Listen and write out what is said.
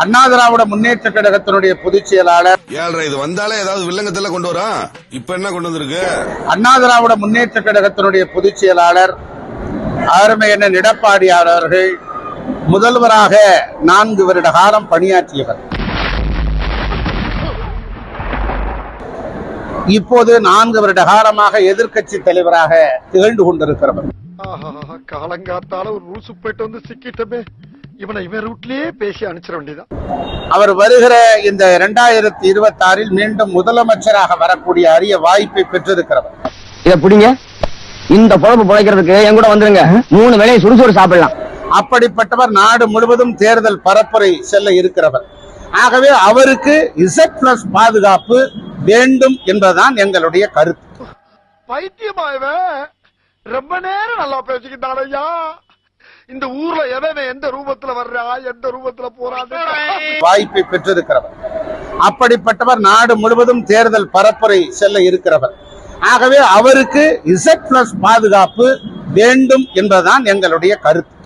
அண்ணா திராவிட முன்னேற்ற கழகத்தினுடைய பொதுச் செயலாளர். ஏழ்ரை இது வந்தாலே ஏதாவது வில்லங்கத்துல கொண்டு வரான் இப்ப என்ன கொண்டு வந்திருக்கு? அண்ணா திராவிட முன்னேற்ற கழகத்தினுடைய பொதுச் செயலாளர் அருமை என்ன எடப்பாடியார் அவர்கள் முதல்வராக நான்கு வருட காலம் பணியாற்றியவர். இப்போது நான்கு வருட காலமாக எதிர்க்கட்சி தலைவராக திகழ்ந்து கொண்டிருக்கிறவர். ஆஹா காலங்காத்தால ஒரு ரூசு போயிட்டு வந்து சிக்கிட்டமே. இவனை இவன் ரூட்லயே பேசி அனுப்பிச்சிட வேண்டியதான் அவர் வருகிற இந்த இரண்டாயிரத்தி இருபத்தி ஆறில் மீண்டும் முதலமைச்சராக வரக்கூடிய அரிய வாய்ப்பை பெற்றிருக்கிறவர். இத புடிங்க. இந்த பொழப்பு பிழைக்கிறதுக்கு என் கூட வந்துருங்க. மூணு வேளையை சுறுசுறு சாப்பிடலாம். அப்படிப்பட்டவர் நாடு முழுவதும் தேர்தல் பரப்புரை செல்ல இருக்கிறவர். ஆகவே அவருக்கு இசட் பிளஸ் பாதுகாப்பு வேண்டும் என்பதுதான் எங்களுடைய கருத்து. பைத்தியமா இவன் ரொம்ப நேரம் நல்லா பேசிக்கிட்டான் ஐயா. இந்த ஊர்ல எவன் எந்த ரூபத்துல வர்றா எந்த ரூபத்துல போறான்னு வாய்ப்பை பெற்றிருக்கிறவர். அப்படிப்பட்டவர் நாடு முழுவதும் தேர்தல் பரப்புரை செல்ல இருக்கிறவர். ஆகவே அவருக்கு இசட் பிளஸ் பாதுகாப்பு வேண்டும் என்பதுதான் எங்களுடைய கருத்து.